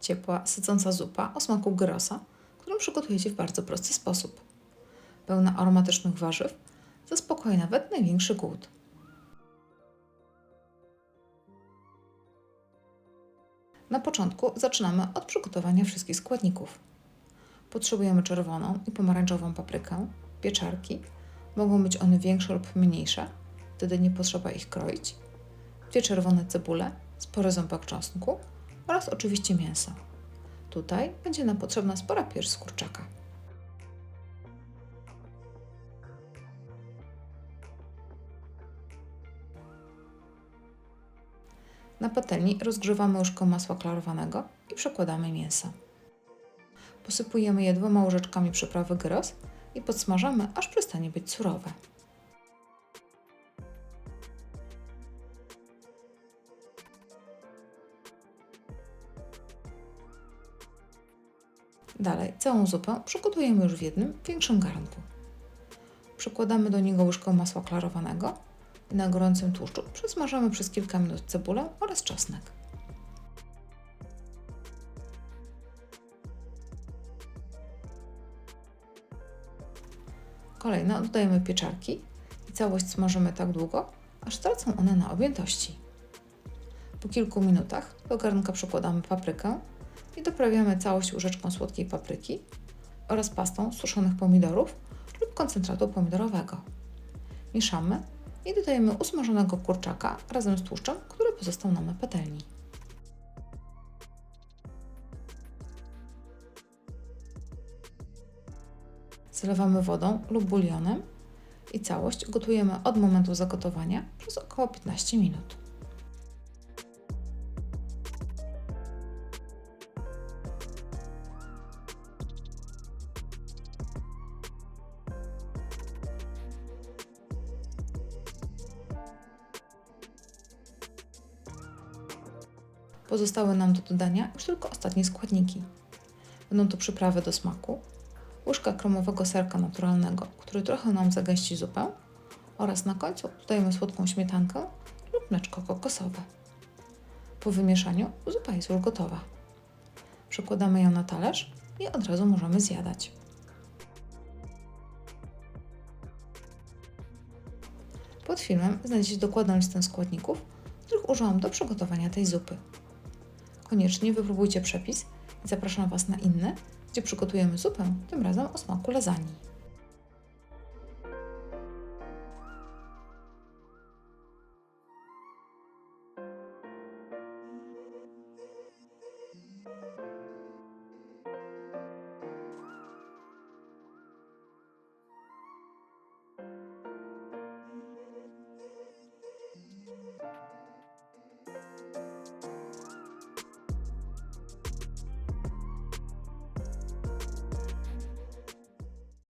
ciepła, sycąca zupa o smaku gyrosa, którą przygotujecie w bardzo prosty sposób. Pełna aromatycznych warzyw, zaspokoi nawet największy głód. Na początku zaczynamy od przygotowania wszystkich składników. Potrzebujemy czerwoną i pomarańczową paprykę, pieczarki. Mogą być one większe lub mniejsze, wtedy nie potrzeba ich kroić. Dwie czerwone cebule, spory ząbek czosnku oraz oczywiście mięso. Tutaj będzie nam potrzebna spora pierś z kurczaka. Na patelni rozgrzewamy łyżkę masła klarowanego i przekładamy mięso. Posypujemy je dwoma łyżeczkami przyprawy gyros i podsmażamy, aż przestanie być surowe. Dalej całą zupę przygotujemy już w jednym większym garnku. Przykładamy do niego łyżkę masła klarowanego i na gorącym tłuszczu przesmażamy przez kilka minut cebulę oraz czosnek. Kolejno dodajemy pieczarki i całość smażymy tak długo, aż stracą one na objętości. Po kilku minutach do garnka przykładamy paprykę i doprawiamy całość łyżeczką słodkiej papryki oraz pastą suszonych pomidorów lub koncentratu pomidorowego. Mieszamy i dodajemy usmażonego kurczaka razem z tłuszczem, który pozostał nam na patelni. Zalewamy wodą lub bulionem i całość gotujemy od momentu zagotowania przez około 15 minut. Pozostały nam do dodania już tylko ostatnie składniki. Będą to przyprawy do smaku, łyżka kromowego serka naturalnego, który trochę nam zagęści zupę oraz na końcu dodajemy słodką śmietankę lub mleczko kokosowe. Po wymieszaniu zupa jest już gotowa. Przekładamy ją na talerz i od razu możemy zjadać. Pod filmem znajdziecie dokładną listę składników, których użyłam do przygotowania tej zupy. Koniecznie wypróbujcie przepis i zapraszam Was na inne, gdzie przygotujemy zupę, tym razem o smaku lasagne.